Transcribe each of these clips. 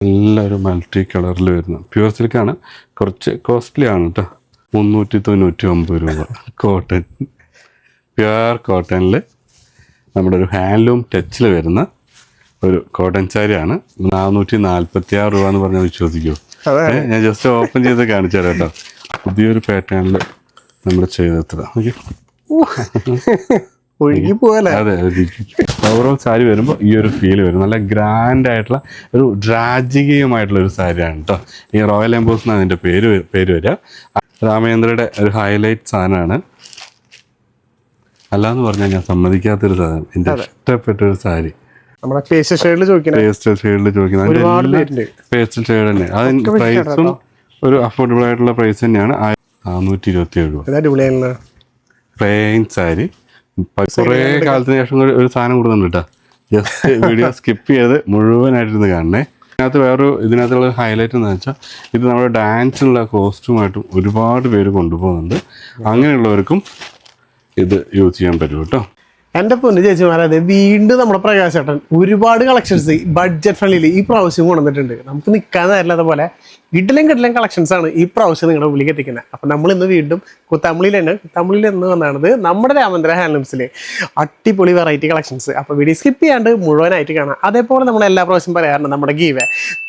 എല്ലാവരും മൾട്ടി കളറിൽ വരുന്ന. പ്യുവർ സിൽക്കാണ് കുറച്ച് കോസ്റ്റ്ലി ആണ് കേട്ടോ മുന്നൂറ്റി തൊണ്ണൂറ്റി ഒമ്പത് രൂപ കോട്ടൺ പ്യുവർ കോട്ടണിൽ നമ്മുടെ ഒരു ഹാൻഡ്ലൂം ടച്ചിൽ വരുന്ന ഒരു കോട്ടൺ സാരിയാണ്. നാനൂറ്റി നാൽപ്പത്തി ആറ് രൂപ എന്ന് പറഞ്ഞാൽ വിശ്വസിക്കൂ. ഞാൻ ജസ്റ്റ് ഓപ്പൺ ചെയ്ത് കാണിച്ചു തരാം കേട്ടോ പുതിയൊരു പാറ്റേണിൽ നമ്മൾ ചെയ്തെത്ര. ഓക്കെ ഒഴുകി പോവല്ലേ അതെ ഓവറോൾ സാരി വരുമ്പോൾ ഈ ഒരു ഫീൽ വരും. നല്ല ഗ്രാൻഡ് ആയിട്ടുള്ള ഒരു ഡ്രാജികീയമായിട്ടുള്ള ഒരു സാരിയാണ് കേട്ടോ ഈ റോയൽ എംബോസ് എന്നാണ് അതിന്റെ പേര് പേര് വരിക. രാമേന്ദ്രയുടെ ഒരു ഹൈലൈറ്റ് സാധനമാണ്. അല്ലാന്ന് പറഞ്ഞാൽ ഞാൻ സമ്മതിക്കാത്തൊരു സാധനം. എന്റെ ഇഷ്ടപ്പെട്ട ഒരു സാരി. നമ്മുടെ ഷെയ്ഡിൽ പേസ്റ്റൽ ഷെയ്ഡിൽ ചോദിക്കുന്നത് ഒരുപാട് പേരുണ്ട്. പേസ്റ്റൽ ഷെയ്ഡ് തന്നെ. അതിന് പ്രൈസും ഒരു അഫോർഡബിൾ ആയിട്ടുള്ള പ്രൈസ് തന്നെയാണ് നാനൂറ്റി ഇരുപത്തി ഏഴ് പ്ലെയിൻ സാരി. കുറേ കാലത്തിന് ശേഷം ഒരു- ഒരു സാധനം കൊടുക്കുന്നുണ്ട് ജസ്റ്റ് വീഡിയോ സ്കിപ്പ് ചെയ്ത് മുഴുവനായിട്ടിരുന്ന് കാണണേ. ഇതിനകത്ത് വേറൊരു ഇതിനകത്തുള്ള ഹൈലൈറ്റ് എന്ന് വെച്ചാൽ ഇത് നമ്മുടെ ഡാൻസിനുള്ള കോസ്റ്റ്യൂമായിട്ടും ഒരുപാട് പേര് കൊണ്ടുപോകുന്നുണ്ട്. അങ്ങനെയുള്ളവർക്കും ഇത് യൂസ് ചെയ്യാൻ പറ്റും കേട്ടോ. എന്റെ പൊന്നു ചേച്ചിമാരെ അതെ വീണ്ടും നമ്മുടെ പ്രകാശേട്ടൻ ഒരുപാട് കളക്ഷൻസ് ബഡ്ജറ്റ് ഫ്രണ്ട്ലി ഈ പ്രാവശ്യം കൊണ്ടുവന്നിട്ടുണ്ട്. നമുക്ക് നിൽക്കാൻ നേരില്ലാത്ത പോലെ ഇടലും കിടലും കളക്ഷൻസ് ആണ് ഈ പ്രാവശ്യം നിങ്ങളുടെ ഉള്ളിൽ എത്തിക്കുന്നത്. അപ്പം നമ്മൾ ഇന്ന് വീണ്ടും കുത്തമ്മിളിൽ തന്നെ കുത്തമ്മിളിൽ എന്ന് വന്നാണത് നമ്മുടെ രാമന്ദ്ര ഹാൻഡ്ലൂംസിലെ അടിപൊളി വെറൈറ്റി കളക്ഷൻസ് അപ്പോൾ വീഡിയോ സ്കിപ്പ് ചെയ്യാണ്ട് മുഴുവനായിട്ട് കാണാം. അതേപോലെ നമ്മൾ എല്ലാ പ്രാവശ്യം പറയാറുണ്ട് നമ്മുടെ ഗീവേ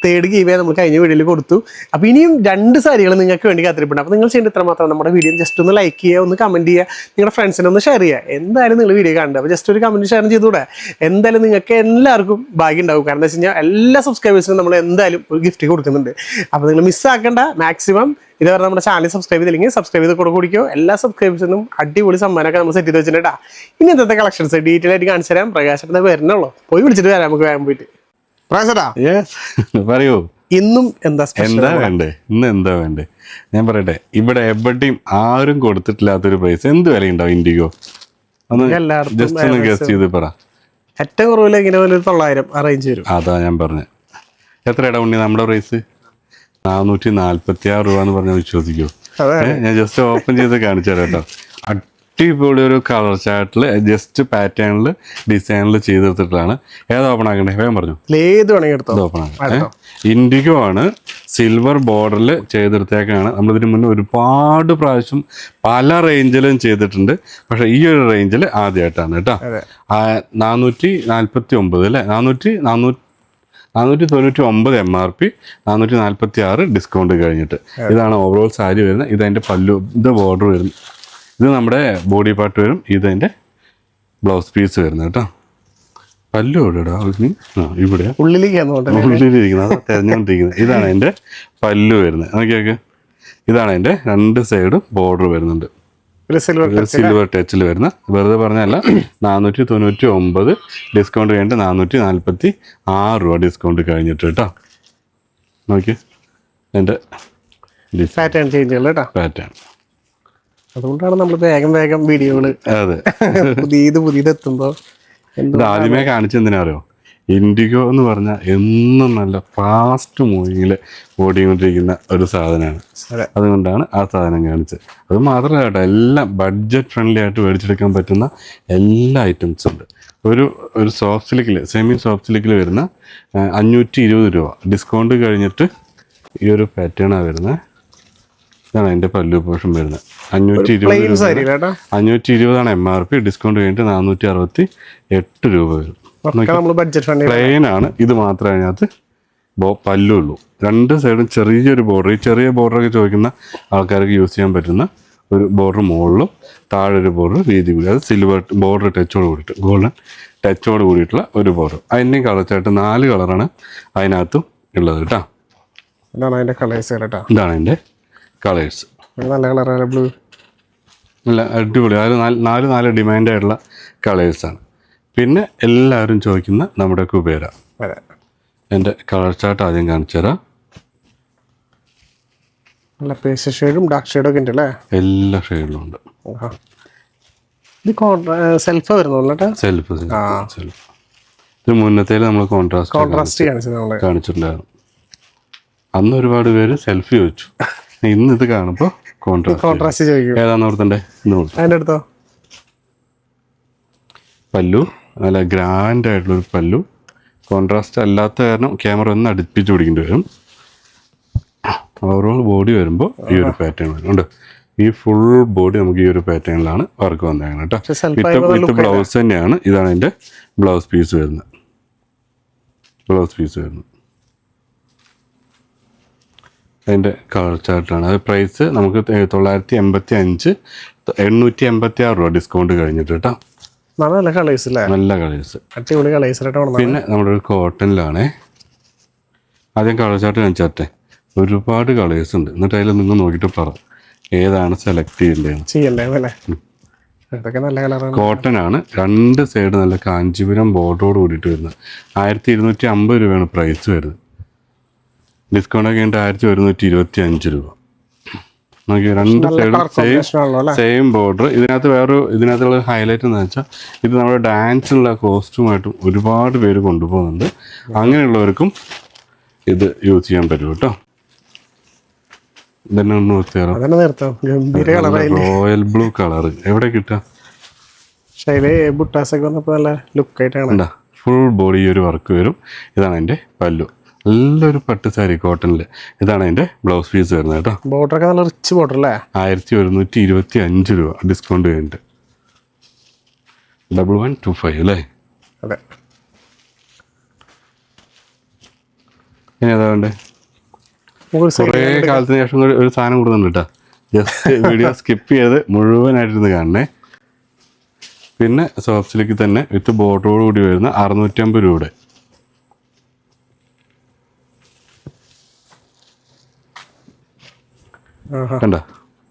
തേർഡ് ഗീവേ നമ്മൾ കഴിഞ്ഞ വീഡിയോയിൽ കൊടുത്തു. അപ്പോൾ ഇനിയും രണ്ട് സാരികൾ നിങ്ങൾക്ക് വേണ്ടി കാത്തിരിപ്പുണ്ട്. അപ്പോൾ നിങ്ങൾ ചെയ്യേണ്ട ഇത്ര മാത്രം നമ്മുടെ വീഡിയോ ജസ്റ്റ് ഒന്ന് ലൈക്ക് ചെയ്യുക ഒന്ന് കമന്റ് ചെയ്യുക നിങ്ങളുടെ ഫ്രണ്ട്സിനെ ഒന്ന് ഷെയർ ചെയ്യുക. എന്തായാലും നിങ്ങൾ വീഡിയോ കാണുക അപ്പോൾ ജസ്റ്റ് ഒരു കമന്റ് ഷെയർ ചെയ്തുകൂടെ? എന്തായാലും നിങ്ങൾക്ക് എല്ലാവർക്കും ഭാഗ്യം ഉണ്ടാവും. കാരണം എന്താ വെച്ച് കഴിഞ്ഞാൽ എല്ലാ സബ്സ്ക്രൈബേഴ്സിനും നമ്മൾ എന്തായാലും ഒരു ഗിഫ്റ്റ് കൊടുക്കുന്നുണ്ട്. അപ്പോൾ നിങ്ങൾ മിസ്സാക്കേണ്ട മാക്സിമം ഇതുവരെ നമ്മുടെ ചാനൽ സബ്സ്ക്രൈബ് ചെയ്തില്ലെങ്കിൽ സബ്സ്ക്രൈബ് ചെയ്ത് കൂടെ കുടിക്കോ. എല്ലാ സബ്സ്ക്രൈബേഴ്സിനും അടിപൊളി സമ്മാനമൊക്കെ നമ്മൾ സെറ്റ് ചെയ്ത് വെച്ചിട്ടുണ്ടാ ഇനി ഇന്നത്തെ കളക്ഷൻസ് ഡീറ്റെയിൽ ആയിട്ട് കാണിച്ചു തരാം. പ്രകാശത്തിന് വരുന്നുള്ളൂ. പോയി വിളിച്ചിട്ട് വരാം. നമുക്ക് വേഗം പോയിട്ട്. പ്രകാശട്ടാ യെസ് പറയൂ. ഇന്നും എന്താ സ്പെഷ്യൽ എന്താ വേണ്ടേ? ഇന്ന് എന്താ വേണ്ടേ? ഞാൻ പറയട്ടെ. ഇവിടെ എവിടെയും ആരും കൊടുത്തിട്ടില്ലാത്തൊരു പ്രൈസ് എന്ത് വിലയുണ്ടാവും ഇൻഡിഗോ? ഒന്ന് ജസ്റ്റ് ഒന്ന് ഗസ്റ്റ് ചെയ്ത് പറ. ഏറ്റവും കുറവില്ല ഇങ്ങനെ ഒരു തൊള്ളായിരം അറേഞ്ച് വരും. അതാ ഞാൻ പറഞ്ഞത് എത്രയാടാ ഉണ്ണി നമ്മുടെ പ്രൈസ് നാനൂറ്റി നാല്പത്തി ആറ് രൂപ എന്ന് പറഞ്ഞാൽ വിശ്വസിക്കൂ ഞാൻ ജസ്റ്റ് ഓപ്പൺ ചെയ്ത് കാണിച്ചു തരാം കേട്ടോ. അടിപൊളി ഒരു കളർ ചാർട്ടിൽ ജസ്റ്റ് പാറ്റേണിൽ ഡിസൈനിൽ ചെയ്തെടുത്തിട്ടാണ് ഏത് ഓപ്പൺ ആക്കണ്ടേ? വേഗം പറഞ്ഞു. ഏത് വേണമെങ്കിൽ ഓപ്പൺ ആക്കാം. ഇൻഡിഗോ ആണ് സിൽവർ ബോർഡറിൽ ചെയ്തെടുത്തേക്കാണ്. നമ്മളിതിന് മുന്നേ ഒരുപാട് പ്രാവശ്യം പല റേഞ്ചിലും ചെയ്തിട്ടുണ്ട്. പക്ഷെ ഈ ഒരു റേഞ്ചിൽ ആദ്യമായിട്ടാണ് കേട്ടോ. നാനൂറ്റി നാൽപ്പത്തി ഒമ്പത് അല്ലേ നാനൂറ്റി നാനൂറ്റി നാനൂറ്റി തൊണ്ണൂറ്റി ഒമ്പത് എം ആർ പി നാനൂറ്റി നാൽപ്പത്തി ആറ് ഡിസ്കൗണ്ട് കഴിഞ്ഞിട്ട് ഇതാണ് ഓവറോൾ സാരി വരുന്നത്. ഇതതിന്റെ പല്ലു ഇത് ബോർഡർ വരുന്നു ഇത് നമ്മുടെ ബോഡി പാർട്ട് വരും. ഇതതിന്റെ ബ്ലൗസ് പീസ് വരുന്നത് കേട്ടോ. പല്ലു എവിടെടാ ഇവിടെ തിരഞ്ഞുകൊണ്ടിരിക്കുന്നത് ഉള്ളിലിരിക്കുന്നത്. ഇതാണ് എന്റെ പല്ലു വരുന്നത്. നോക്കിയൊക്കെ. ഇതാണ് എന്റെ രണ്ട് സൈഡും ബോർഡർ വരുന്നുണ്ട്. സിൽവർ ടച്ചിൽ വരുന്ന വെറുതെ പറഞ്ഞല്ല നാനൂറ്റി തൊണ്ണൂറ്റി ഒമ്പത് ഡിസ്കൗണ്ട് കഴിഞ്ഞിട്ട് നാനൂറ്റി നാൽപ്പത്തി ആറ് രൂപ ഡിസ്കൗണ്ട് കഴിഞ്ഞിട്ട് കേട്ടോ. നോക്കി എന്റെ പാറ്റേൺ ചേഞ്ചുകൾ കേട്ടോ പാറ്റേൺ അതുകൊണ്ടാണ് നമ്മൾ വേഗം വേഗം വീഡിയോകൾ അതെ. പുതിയത് പുതിയത് എത്തുമ്പോൾ ഇത് ആദ്യമേ കാണിച്ചെന്തിനാ അറിയോ? ഇൻഡിഗോ എന്ന് പറഞ്ഞാൽ എന്നും നല്ല ഫാസ്റ്റ് മൂവിങ്ങിൽ ഓടിക്കൊണ്ടിരിക്കുന്ന ഒരു സാധനമാണ്. അതുകൊണ്ടാണ് ആ സാധനം കാണിച്ചത്. അത് മാത്രമല്ല കേട്ടോ എല്ലാം ബഡ്ജറ്റ് ഫ്രണ്ട്ലി ആയിട്ട് മേടിച്ചെടുക്കാൻ പറ്റുന്ന എല്ലാ ഐറ്റംസും ഉണ്ട്. ഒരു ഒരു സോഫ്റ്റ് സിലിക്കിൽ സെമി സോഫ്റ്റ് സിലിക്കിൽ വരുന്ന അഞ്ഞൂറ്റി ഇരുപത് രൂപ. ഡിസ്കൗണ്ട് കഴിഞ്ഞിട്ട് ഈ ഒരു പാറ്റേണാണ് വരുന്നത്. ഇതാണ് എന്റെ പല്ലു പോഷൻ വരുന്നത്. അഞ്ഞൂറ്റി ഇരുപത് അഞ്ഞൂറ്റി ഇരുപതാണ് എം ആർ പി ഡിസ്കൗണ്ട് കഴിഞ്ഞിട്ട് നാനൂറ്റി അറുപത്തി എട്ട് രൂപ വരും. പ്ലെയിൻ ആണ്. ഇത് മാത്രമേ അതിനകത്ത് ബോ പല്ലുള്ളൂ. രണ്ട് സൈഡും ചെറിയൊരു ബോർഡർ ഈ ചെറിയ ബോർഡറൊക്കെ ചോദിക്കുന്ന ആൾക്കാർക്ക് യൂസ് ചെയ്യാൻ പറ്റുന്ന ഒരു ബോർഡർ മുകളിലും താഴെ ഒരു ബോർഡർ വീതി കൂടി. അത് സിൽവർ ബോർഡർ ടച്ചോട് കൂടിയിട്ട് ഗോൾഡൻ ടച്ചോട് കൂടിയിട്ടുള്ള ഒരു ബോർഡർ അതിന്റെയും കളർ ചാർട്ട് നാല് കളറാണ് അതിനകത്തും ഉള്ളത് കേട്ടോ. ഇതാണ് അതിന്റെ കളേഴ്സ് കേട്ടോ ഇതാണ് കളേഴ്സ് നല്ല കളറാണ് ബ്ലൂ നല്ല അടിപൊളി. അത് നാല് നാല് നാല് ഡിമാൻഡായിട്ടുള്ള കളേഴ്സാണ് പിന്നെ എല്ലാവരും ചോദിക്കുന്ന നമ്മുടെ കുബേര. എന്റെ കളർ ചാർട്ട് ആദ്യം കാണിച്ചു തരാം. നല്ല പേസ് ഷെയ്ഡും ഡാർക്ക് ഷെയ്ഡും ഒക്കെ ഉണ്ട് അല്ലേ എല്ലാ ഷെയ്ഡിലും ഉണ്ട്. ഇത് സെൽഫ് വരുന്നുള്ളൂ സെൽഫ് സെൽഫ് ഇത് മുന്നത്തേൽ നമ്മൾ കോൺട്രാസ്റ്റ് കോൺട്രാസ്റ്റ് കാണിച്ചിട്ടുണ്ടായിരുന്നു. അന്ന് ഒരുപാട് പേര് സെൽഫി ചോദിച്ചു. ഇന്ന് ഇത് കാണുമ്പോൾ കോൺട്രാസ്റ്റ് കോൺട്രാസ്റ്റ് ചോദിക്കും. ഏതാന്ന് ഓർത്തണ്ടേ? ഇന്ന് അടുത്തോ? പല്ലു. നല്ല ഗ്രാൻഡ് ആയിട്ടുള്ളൊരു പല്ലു. കോൺട്രാസ്റ്റ് അല്ലാത്ത കാരണം ക്യാമറ ഒന്ന് അടുപ്പിച്ച് പിടിക്കേണ്ടി വരും. ഓവറോൾ ബോഡി വരുമ്പോൾ ഈ ഒരു പാറ്റേൺ വരും. ഉണ്ട്. ഈ ഫുൾ ബോഡി നമുക്ക് ഈ ഒരു പാറ്റേണിലാണ് വർക്ക് വന്നേക്കുന്നത് കേട്ടോ. വിത്ത് ബ്ലൗസ് തന്നെയാണ്. ഇതാണ് എന്റെ ബ്ലൗസ് പീസ് വരുന്നത്. ബ്ലൗസ് പീസ് വരുന്നത്. അതിന്റെ കളർ ചാർട്ടാണ് അത് പ്രൈസ് നമുക്ക് തൊള്ളായിരത്തി എൺപത്തി അഞ്ച് എണ്ണൂറ്റി എൺപത്തി ആറ് രൂപ ഡിസ്കൗണ്ട് കഴിഞ്ഞിട്ട് കേട്ടോ. നല്ല കളേഴ്സ് അല്ലേ നല്ല കളേഴ്സ് അടിപൊളി കളേഴ്സിലായിട്ട് പിന്നെ നമ്മുടെ ഒരു കോട്ടണിലാണേ ആദ്യം കളർ ചാർട്ട് കാണിച്ചാട്ടെ. ഒരുപാട് കളേഴ്സ് ഉണ്ട്. എന്നിട്ട് അതിൽ നിങ്ങൾ നോക്കിയിട്ട് പറ. ഏതാണ് സെലക്ട് ചെയ്യേണ്ടത്? അല്ലേ ഇതൊക്കെ നല്ല കളറാണ് കോട്ടൺ ആണ്. രണ്ട് സൈഡ് നല്ല കാഞ്ചീപുരം ബോർഡോട് കൂടിയിട്ട് വരുന്നത്. ആയിരത്തി ഇരുന്നൂറ്റി അമ്പത് രൂപയാണ് പ്രൈസ് വരുന്നത്. ഡിസ്കൗണ്ട് ഒക്കെ കഴിഞ്ഞിട്ട് ആയിരത്തി ഒരുന്നൂറ്റി ഇരുപത്തി അഞ്ച് രൂപ. നോക്കി രണ്ട് സൈഡും സെയിം സെയിം ബോർഡർ ഇതിനകത്ത് വേറൊരു ഇതിനകത്തുള്ള ഹൈലൈറ്റ് എന്ന് വെച്ചാൽ ഇത് നമ്മുടെ ഡാൻസിനുള്ള കോസ്റ്റ്യൂമായിട്ടും ഒരുപാട് പേര് കൊണ്ടുപോകുന്നുണ്ട്. അങ്ങനെയുള്ളവർക്കും ഇത് യൂസ് ചെയ്യാൻ പറ്റും കേട്ടോ. ഇതന്നെ ഒന്ന് നിർത്തിയാലോ? റോയൽ ബ്ലൂ കളർ എവിടെ ബുട്ടാസൊക്കെ നല്ല ലുക്കായിട്ടാണ് ഫുൾ ബോഡി ഒരു വർക്ക് വരും. ഇതാണ് എന്റെ പല്ലു. നല്ലൊരു പട്ട് സാരി കോട്ടണിൽ ഇതാണ് അതിന്റെ ബ്ലൗസ് പീസ് വരുന്നത് കേട്ടോ. ബോർഡർ ഒക്കെ നല്ല റിച്ച് ബോർഡർ അല്ലേ ആയിരത്തി ഒരുന്നൂറ്റി ഇരുപത്തി അഞ്ച് രൂപ. ഡിസ്കൗണ്ട് കഴിഞ്ഞിട്ട് ഡബിൾ വൺ ടു ഫൈവ് അല്ലേ? അതെ. ഇനി ഏതാ വേണ്ടേ? കുറേ കാലത്തിന് ശേഷം കൂടി ഒരു സാധനം കൊടുക്കുന്നുണ്ട് കേട്ടോ. ജസ്റ്റ് വീഡിയോ സ്കിപ്പ് ചെയ്ത് മുഴുവനായിട്ടിരുന്ന് കാണണേ. പിന്നെ സോഫ്റ്റിലേക്ക് തന്നെ വിത്ത് ബോട്ടോട് കൂടി വരുന്ന അറുന്നൂറ്റമ്പത് രൂപയുടെ കണ്ട?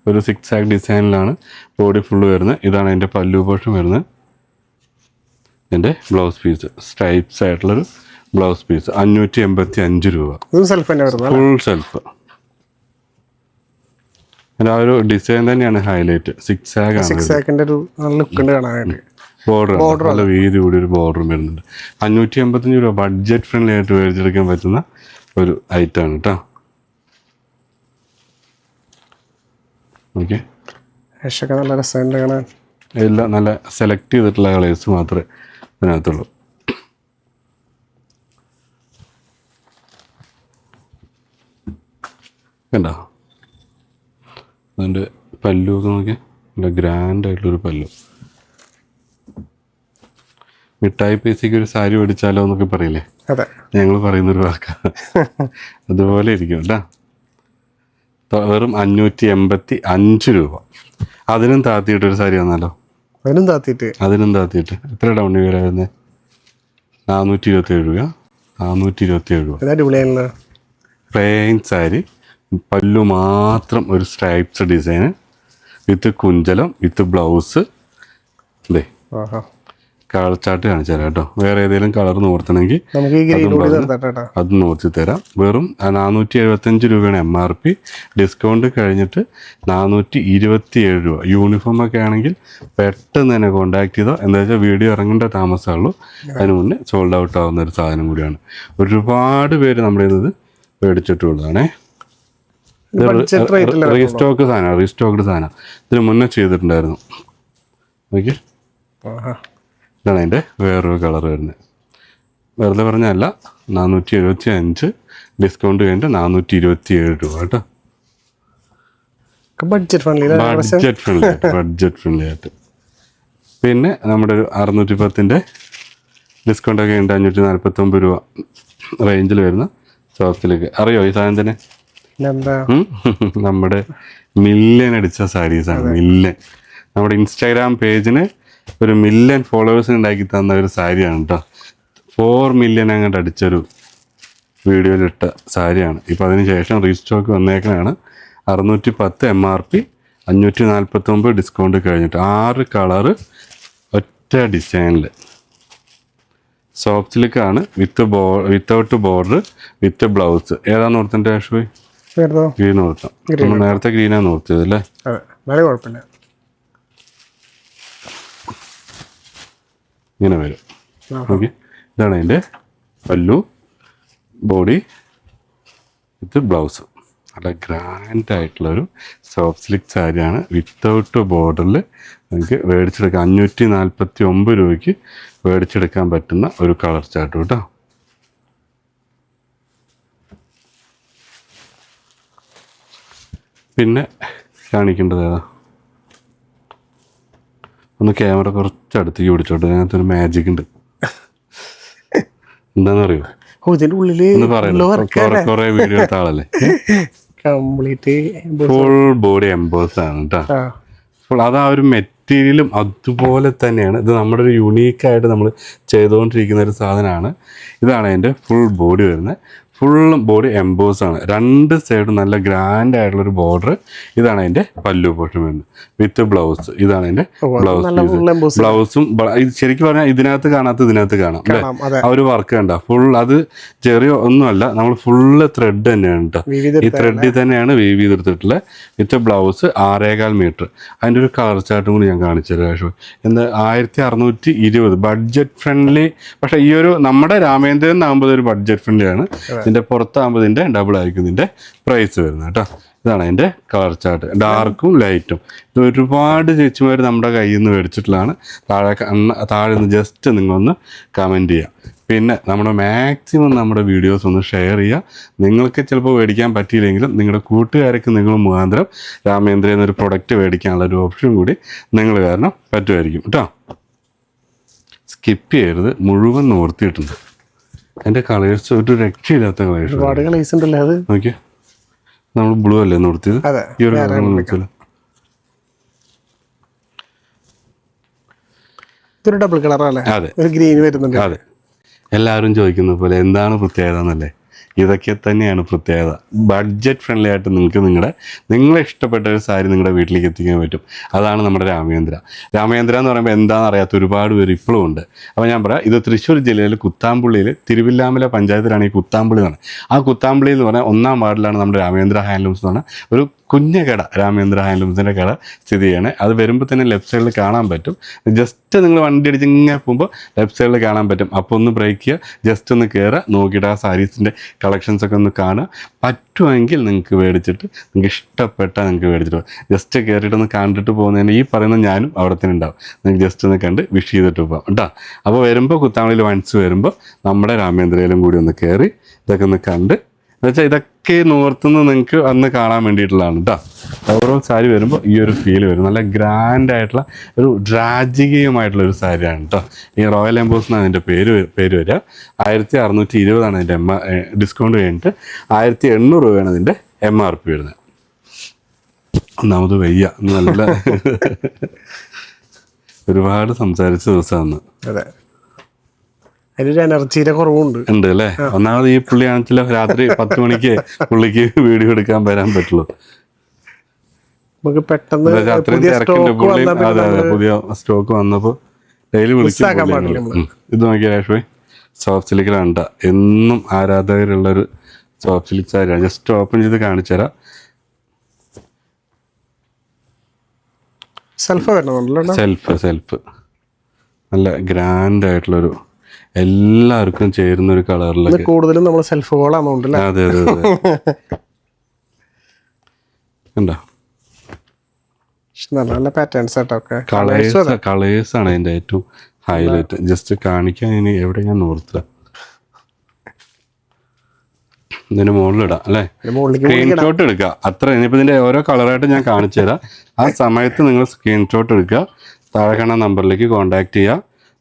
ഒരു സിക്സ് ആക് ഡിസൈനിലാണ് ബോഡി ഫുള്ള് വരുന്നത്. ഇതാണ് എന്റെ പല്ലു പോഷൻ വരുന്നത്. എന്റെ ബ്ലൗസ് പീസ് സ്ട്രൈപ്സ് ആയിട്ടുള്ളൊരു ബ്ലൗസ് പീസ് അഞ്ഞൂറ്റി എൺപത്തി അഞ്ച് രൂപ ഫുൾ സെൽഫ് ആ ഒരു ഡിസൈൻ തന്നെയാണ് ഹൈലൈറ്റ് സിക്സ് ആഗ് ആണ്. ബോർഡർ നല്ല വീതി കൂടി ഒരു ബോർഡറും വരുന്നുണ്ട്. അഞ്ഞൂറ്റി എൺപത്തഞ്ച് രൂപ. ബഡ്ജറ്റ് ഫ്രണ്ട്ലി ആയിട്ട് മേടിച്ചെടുക്കാൻ പറ്റുന്ന ഒരു ഐറ്റം ആണ് കേട്ടോ ഓക്കെ. യഷൊക്കെ നല്ല രസമുണ്ട് കാണാൻ. എല്ലാം നല്ല സെലക്ട് ചെയ്തിട്ടുള്ള കളേഴ്സ് മാത്രമേ ഇതിനകത്തുള്ളൂ. കണ്ടോ? അതിന്റെ പല്ലു ഒക്കെ നോക്കിയാൽ നല്ല ഗ്രാൻഡ് ആയിട്ടുള്ളൊരു പല്ലു. മിഠായി പൈസയ്ക്ക് ഒരു സാരി മേടിച്ചാലോ എന്നൊക്കെ പറയില്ലേ? അതെ. ഞങ്ങൾ പറയുന്നൊരു വാക്കാണ് അതുപോലെ ഇരിക്കും കേട്ടോ. വെറും അഞ്ഞൂറ്റി എൺപത്തി അഞ്ച് രൂപ. അതിനും താത്തിയിട്ട് ഒരു സാരി വന്നാലോ? അതിനും താത്തിയിട്ട്. അതിനും താത്തിയിട്ട്. എത്ര ഡൗൺ വരുന്നത് നാനൂറ്റി ഇരുപത്തി ഏഴ് രൂപ. നാനൂറ്റി ഇരുപത്തി ഏഴ് രൂപ പ്ലെയിൻ സാരി. പല്ലു മാത്രം ഒരു സ്ട്രൈപ്സ് ഡിസൈന് വിത്ത് കുഞ്ചലം വിത്ത് ബ്ലൗസ് അല്ലേ ചാർട്ട് കാണിച്ചു തരാം കേട്ടോ. വേറെ ഏതെങ്കിലും കളർ നോർത്തണമെങ്കിൽ അതും നോർത്തി തരാം. വെറും നാനൂറ്റി എഴുപത്തഞ്ച് രൂപയാണ് എം ആർ പി ഡിസ്കൗണ്ട് കഴിഞ്ഞിട്ട് നാനൂറ്റി ഇരുപത്തി ഏഴ് രൂപ. യൂണിഫോം ഒക്കെ ആണെങ്കിൽ പെട്ടെന്ന് തന്നെ കോൺടാക്ട് ചെയ്തോ. എന്താ വെച്ചാൽ വീഡിയോ ഇറങ്ങേണ്ട താമസമുള്ളൂ അതിന് മുന്നേ സോൾഡ് ഔട്ട് ആവുന്ന ഒരു സാധനം കൂടിയാണ്. ഒരുപാട് പേര് നമ്മുടെ ഇത് മേടിച്ചിട്ടുള്ളതാണേ. റീസ്റ്റോക്ക് സാധനം റീസ്റ്റോക്ക്ഡ് സാധനം. ഇതിന് മുന്നേ ചെയ്തിട്ടുണ്ടായിരുന്നു. ഓക്കെ ഇതാണ് അതിന്റെ വേറൊരു കളർ വരുന്നത്. വെറുതെ പറഞ്ഞല്ല നാനൂറ്റി എഴുപത്തി അഞ്ച് ഡിസ്കൗണ്ട് കഴിഞ്ഞിട്ട് നാനൂറ്റി ഇരുപത്തി ഏഴ് രൂപ കേട്ടോ ബഡ്ജറ്റ് ഫ്രണ്ട്ലി ബഡ്ജറ്റ് ഫ്രണ്ട്ലി ആയിട്ട് ബഡ്ജറ്റ് ഫ്രണ്ട്ലി ആയിട്ട്. പിന്നെ നമ്മുടെ ഒരു അറുന്നൂറ്റി പത്തിന്റെ ഡിസ്കൗണ്ട് ഒക്കെ ഉണ്ട് അഞ്ഞൂറ്റി നാൽപ്പത്തൊമ്പത് രൂപ റേഞ്ചിൽ വരുന്ന സോഫ്റ്റിലേക്ക് അറിയോ ഈ സാധനം തന്നെ? നമ്മുടെ മില്യൻ അടിച്ച സാരീസാണ് മില്യൻ. നമ്മുടെ ഇൻസ്റ്റാഗ്രാം പേജിന് ഒരു മില്യൺ ഫോളോവേഴ്സ് ഉണ്ടാക്കി തന്ന ഒരു സാരിയാണ് കേട്ടോ ഫോർ മില്യൺ അങ്ങോട്ട് അടിച്ചൊരു വീഡിയോയിലിട്ട സാരിയാണ്. ഇപ്പോൾ അതിന് ശേഷം റീസ്റ്റോക്ക് വന്നേക്കണാണ് അറുന്നൂറ്റി പത്ത് എം ആർ പി അഞ്ഞൂറ്റി നാൽപ്പത്തൊമ്പത് ഡിസ്കൗണ്ട് കഴിഞ്ഞിട്ട് ആറ് കളറ് ഒറ്റ ഡിസൈനിൽ സോഫ്റ്റ് സിൽക്കാണ് വിത്ത് ബോ വിത്തൗട്ട് ബോർഡർ വിത്ത് ബ്ലൗസ് ഏതാണ് ഓർത്തിന്റെ ഗ്രീൻ ഓർത്താം നമ്മൾ നേരത്തെ ഗ്രീനാണ് ഓർത്തത് അല്ലേ കുഴപ്പമില്ല. ഇങ്ങനെ വരും. ഓക്കെ ഇതാണ് അതിന്റെ പല്ലു ബോഡി വിത്ത് ബ്ലൗസ് നല്ല ഗ്രാൻഡ് ആയിട്ടുള്ളൊരു സോഫ്റ്റ് സിലിക് സാരിയാണ്. വിത്തൗട്ട് ബോർഡറിൽ നിങ്ങൾക്ക് മേടിച്ചെടുക്കാം അഞ്ഞൂറ്റി നാൽപ്പത്തി ഒമ്പത് രൂപയ്ക്ക് മേടിച്ചെടുക്കാൻ പറ്റുന്ന ഒരു കളർ ചാർട്ട് കേട്ടോ പിന്നെ കാണിക്കേണ്ടത് ഏതാ? ഒന്ന് ക്യാമറ കുറച്ച് അടുത്തേക്ക് പിടിച്ചോട്ടെ. അതിനകത്ത് ഒരു മാജിക് ഉണ്ട്. എന്താണെന്നറിയോ? ഓ ഇതിന്റെ ഉള്ളിൽ ഒന്ന് പറയുന്നത് കുറെ വീഡിയോ എടുത്ത ആളല്ലേ? കംപ്ലീറ്റ് ഫുൾ ബോഡി എംബോസ് ആണ് കേട്ടോ ആ. അപ്പോൾ അത് ആ ഒരു മെറ്റീരിയലും അതുപോലെ തന്നെയാണ്. ഇത് നമ്മുടെ ഒരു യുണീക്കായിട്ട് നമ്മൾ ചെയ്തുകൊണ്ടിരിക്കുന്ന ഒരു സാധനമാണ്. ഇതാണ് അതിന്റെ ഫുൾ ബോഡി വരുന്നത്. ഫുൾ ബോഡി എംബോസ് ആണ്. രണ്ട് സൈഡും നല്ല ഗ്രാൻഡ് ആയിട്ടുള്ള ഒരു ബോർഡർ ഇതാണ് അതിന്റെ പല്ലു പോർഷൻ വരുന്നത് വിത്ത് ബ്ലൗസ് ഇതാണ് അതിന്റെ ബ്ലൗസ് ബ്ലൗസും ശരിക്കും പറഞ്ഞാൽ ഇതിനകത്ത് കാണാത്ത ഇതിനകത്ത് കാണാം. അല്ലേ ആ ഒരു വർക്ക് കണ്ട. ഫുൾ അത് ചെറിയ ഒന്നുമല്ല നമ്മൾ ഫുള്ള് ത്രെഡ് തന്നെയാണ് കേട്ടോ ഈ ത്രെഡിൽ തന്നെയാണ് വേവ് ചെയ്തെടുത്തിട്ടുള്ളത് വിത്ത് ബ്ലൗസ് ആറേകാൽ മീറ്റർ അതിന്റെ ഒരു കളർ ചാർട്ടും കൂടി ഞാൻ കാണിച്ചു തരാം എന്താ ആയിരത്തി അറുന്നൂറ്റി ഇരുപത് ബഡ്ജറ്റ് ഫ്രണ്ട്ലി പക്ഷേ ഈ ഒരു നമ്മുടെ രാമേന്ദ്രൻ ആകുമ്പോൾ ഒരു ബഡ്ജറ്റ് ഫ്രണ്ട്ലി ആണ്. ഇതിന്റെ പുറത്താകുമ്പോൾ ഇതിന്റെ ഡബിൾ ആയിരിക്കും ഇതിന്റെ പ്രൈസ് വരുന്നത് കേട്ടോ. ഇതാണ് അതിന്റെ കളർ ചാർട്ട് ഡാർക്കും ലൈറ്റും ഇത് ഒരുപാട് ചേച്ചിമാർ നമ്മുടെ കയ്യിൽ നിന്ന് മേടിച്ചിട്ടുള്ളതാണ്. താഴെ താഴെ നിന്ന് ജസ്റ്റ് നിങ്ങളൊന്ന് കമന്റ് ചെയ്യാം. പിന്നെ നമ്മുടെ മാക്സിമം നമ്മുടെ വീഡിയോസ് ഒന്ന് ഷെയർ ചെയ്യുക. നിങ്ങൾക്ക് ചിലപ്പോൾ മേടിക്കാൻ പറ്റിയില്ലെങ്കിലും നിങ്ങളുടെ കൂട്ടുകാർക്ക് നിങ്ങൾ മുഖാന്തരം രാമേന്ദ്രയിൽ എന്നൊരു പ്രൊഡക്റ്റ് മേടിക്കാനുള്ള ഒരു ഓപ്ഷൻ കൂടി നിങ്ങൾ കാരണം പറ്റുമായിരിക്കും കേട്ടോ. സ്കിപ്പ് ചെയ്യരുത്. മുഴുവൻ നോർത്തിയിട്ടുണ്ട് എന്റെ കളേഴ്സ് ഒരു രക്ഷയില്ലാത്ത കളേഴ്സ് ഒരുപാട് കളേഴ്സ് ഉണ്ടല്ലേ അത്? നോക്കിയേ. നമ്മൾ ബ്ലൂ അല്ലേ നിർത്തിയത് ഈ ഒരു കളർ ഇതൊരു ഡബിൾ കളറല്ലേ അതെ. ഒരു ഗ്രീൻ വരുന്നുണ്ട്. അതെ. എല്ലാവരും ചോദിക്കുന്ന പോലെ എന്താണ് പ്രത്യേകത എന്നല്ലേ? ഇതൊക്കെ തന്നെയാണ് പ്രത്യേകത. ബഡ്ജറ്റ് ഫ്രണ്ട്ലി ആയിട്ട് നിങ്ങൾക്ക് നിങ്ങളുടെ നിങ്ങളെ ഇഷ്ടപ്പെട്ട ഒരു സാരി നിങ്ങളുടെ വീട്ടിലേക്ക് എത്തിക്കാൻ പറ്റും. അതാണ് നമ്മുടെ രാമേന്ദ്ര. രാമേന്ദ്ര എന്ന് പറയുമ്പോൾ എന്താണെന്ന് അറിയാത്ത ഒരുപാട് പേര് ഇപ്പോഴും ഉണ്ട്. അപ്പോൾ ഞാൻ പറയാം ഇത് തൃശ്ശൂർ ജില്ലയിൽ കുത്താമ്പുള്ളിയിൽ തിരുവില്ലാമല പഞ്ചായത്തിലാണ് ഈ കുത്താമ്പുള്ളി എന്ന് പറയുന്നത്. ആ കുത്താമ്പുള്ളി എന്ന് പറഞ്ഞാൽ ഒന്നാം വാർഡിലാണ് നമ്മുടെ രാമേന്ദ്ര ഹാൻഡ്ലൂംസ് എന്ന് പറഞ്ഞാൽ ഒരു കുഞ്ഞ കട രാമേന്ദ്ര ഹാൻഡ്ലൂംസിന്റെ കട സ്ഥിതി ചെയ്യണേ. അത് വരുമ്പോൾ തന്നെ ലെഫ്റ്റ് സൈഡിൽ കാണാൻ പറ്റും. ജസ്റ്റ് നിങ്ങൾ വണ്ടി അടിച്ച് ഇങ്ങനെ പോകുമ്പോൾ ലെഫ്റ്റ് സൈഡിൽ കാണാൻ പറ്റും. അപ്പോൾ ഒന്ന് ബ്രേക്ക് ചെയ്യുക. ജസ്റ്റ് ഒന്ന് കയറുക നോക്കിയിട്ട് ആ സാരീസിന്റെ കളക്ഷൻസ് ഒക്കെ ഒന്ന് കാണുക. പറ്റുമെങ്കിൽ നിങ്ങൾക്ക് മേടിച്ചിട്ട് നിങ്ങൾക്ക് ഇഷ്ടപ്പെട്ടാൽ നിങ്ങൾക്ക് മേടിച്ചിട്ട് ജസ്റ്റ് കയറിയിട്ട് ഒന്ന് കണ്ടിട്ട് പോകുന്നതിന് ഈ പറയുന്ന ഞാനും അവിടെ തന്നെ ഉണ്ടാവും. നിങ്ങൾക്ക് ജസ്റ്റ് ഒന്ന് കണ്ട് വിഷ് ചെയ്തിട്ട് പോകാം കേട്ടോ. അപ്പോൾ വരുമ്പോൾ കുത്താമണിയിൽ വൺസ് വരുമ്പോൾ നമ്മുടെ രാമേന്ദ്രയിലും കൂടി ഒന്ന് കയറി ഇതൊക്കെ ഒന്ന് കണ്ട് എന്നുവെച്ചാൽ ഇതൊക്കെ നോർത്തുനിന്ന് നിങ്ങൾക്ക് അന്ന് കാണാൻ വേണ്ടിയിട്ടുള്ളതാണ് കേട്ടോ ഓരോ സാരി വരുമ്പോൾ ഈ ഒരു ഫീൽ വരും. നല്ല ഗ്രാൻഡ് ആയിട്ടുള്ള ഒരു ഡ്രാജികീയമായിട്ടുള്ള ഒരു സാരിയാണ് കേട്ടോ ഈ റോയൽ എംബോസ് എന്നാണ് അതിന്റെ പേര് പേര് വരിക. ആയിരത്തി അറുന്നൂറ്റി ഇരുപതാണ് അതിന്റെ എം ഡിസ്കൗണ്ട് കഴിഞ്ഞിട്ട് ആയിരത്തി എണ്ണൂറ് രൂപയാണ് അതിന്റെ എം ആർ പി വരുന്നത്. ഒന്നാമത് വയ്യ. നല്ല ഒരുപാട് സംസാരിച്ച ദിവസമാണ് അതെ. അതിലൊരു എനർജിയുടെ കുറവുണ്ട്. ഉണ്ട് അല്ലേ? ഒന്നാമത് ഈ പുള്ളി ആണെച്ചാൽ രാത്രി പത്ത് മണിക്ക് പുള്ളിക്ക് വീഡിയോ എടുക്കാൻ വരാൻ പറ്റുള്ളൂ. നമുക്ക് പെട്ടെന്ന് പുതിയ സ്റ്റോക്ക് പുതിയ സ്റ്റോക്ക് വന്നപ്പോൾ ഡെയിലി വിളിച്ചു. ഇത് നോക്കിയ രാഷ്ട്രീയ സോഫ്റ്റ് സിലിക്കൽ കണ്ട. എന്നും ആരാധകരുള്ളൊരു സോഫ്റ്റ് സിലിക് സാരിയാണ് ജസ്റ്റ് ഓപ്പൺ ചെയ്ത് കാണിച്ചു തരാം. സെൽഫ് സെൽഫ് സെൽഫ് നല്ല ഗ്രാൻഡ് ആയിട്ടുള്ളൊരു എല്ലാവർക്കും ചേരുന്ന ഒരു കളറിലൊക്കെ കൂടുതലും നമ്മൾ സെൽഫ് കോൾ അല്ലേ അതെ അതെ കണ്ടോ? നല്ല നല്ല പാറ്റേൺസ് ആട്ടോ കളേഴ്സ് കളേഴ്സ് ആണ് അതിന്റെ ഏറ്റവും ഹൈലൈറ്റ് ജസ്റ്റ് കാണിക്കാൻ ഇനി എവിടെ ഞാൻ ഓർത്തില്ല. ഇതിന്റെ മുകളിലിടാം അല്ലേ? സ്ക്രീൻഷോട്ട് എടുക്കുക. അത്ര ഇനിയിപ്പോൾ ഇതിന്റെ ഓരോ കളറായിട്ട് ഞാൻ കാണിച്ചു തരാം. ആ സമയത്ത് നിങ്ങൾ സ്ക്രീൻഷോട്ട് എടുക്കുക. താഴെ കാണുന്ന നമ്പറിലേക്ക് കോൺടാക്ട് ചെയ്യുക.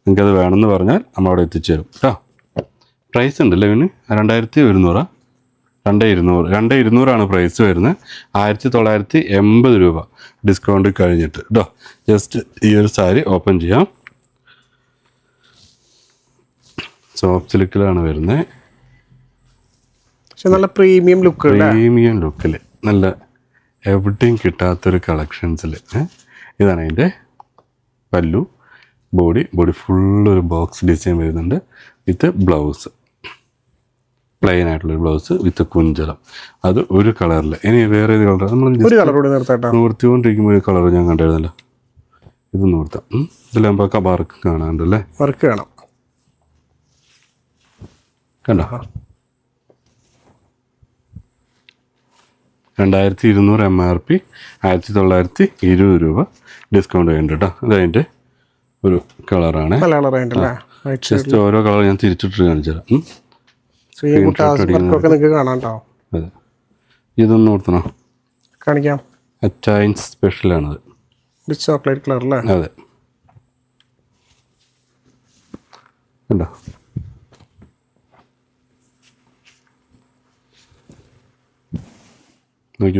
നിങ്ങൾക്ക് അത് വേണമെന്ന് പറഞ്ഞാൽ നമ്മളവിടെ എത്തിച്ചു തരും കേട്ടോ പ്രൈസ് ഉണ്ടല്ലേ ഇവന് രണ്ടായിരത്തി ഒരുന്നൂറ്. രണ്ട് ഇരുന്നൂറ്. രണ്ട് ഇരുന്നൂറാണ് പ്രൈസ് വരുന്നത്. ആയിരത്തി തൊള്ളായിരത്തി എൺപത് രൂപ ഡിസ്കൗണ്ട് കഴിഞ്ഞിട്ട്. കേട്ടോ ജസ്റ്റ് ഈ ഒരു സാരി ഓപ്പൺ ചെയ്യാം. സോഫ്റ്റ് സിലിക്കിലാണ് വരുന്നത്. പക്ഷെ നല്ല പ്രീമിയം ലുക്ക് പ്രീമിയം ലുക്കിൽ നല്ല എവിടെയും കിട്ടാത്തൊരു കളക്ഷൻസിൽ ഇതാണ് അതിന്റെ പല്ലു ബോഡി ബോഡി ഫുൾ ഒരു ബോക്സ് ഡിസൈൻ വരുന്നുണ്ട് വിത്ത് ബ്ലൗസ്. പ്ലെയിൻ ആയിട്ടുള്ളൊരു ബ്ലൗസ് വിത്ത് കുഞ്ചലം അത് ഒരു കളറിൽ ഇനി വേറെ ഏത് കളർ നമ്മൾ നിർത്താട്ടോ ഒരു കളർ ഞാൻ കണ്ടായിരുന്നല്ലോ ഇത് നിർത്താം. ഇതിലാകുമ്പോൾ കബാർക്ക് കാണാണ്ടല്ലേ വർക്ക് കാണാം. കണ്ടോ? രണ്ടായിരത്തി ഇരുന്നൂറ് എം ആർ പി ആയിരത്തി തൊള്ളായിരത്തി ഇരുപത് രൂപ ഡിസ്കൗണ്ട് ചെയ്യുന്നുണ്ട് കേട്ടോ. അതതിന്റെ ഒരു കളറാണ്. ജസ്റ്റ് ഓരോ കളർ ഞാൻ തിരിച്ചിട്ട് കാണിച്ചു തരാം ഉം. സ്ക്രീൻ കുട്ടാസ് വർക്കൊക്കെ നിങ്ങൾക്ക് കാണാം കേട്ടോ അതെ. ഇതൊന്ന് ഓർത്തണോ കാണിക്കാം. അറ്റൈൻസ് സ്പെഷ്യലാണത് ചോക്ലേറ്റ് കളർ അല്ലേ? അതെ. കണ്ടോ? നോക്കി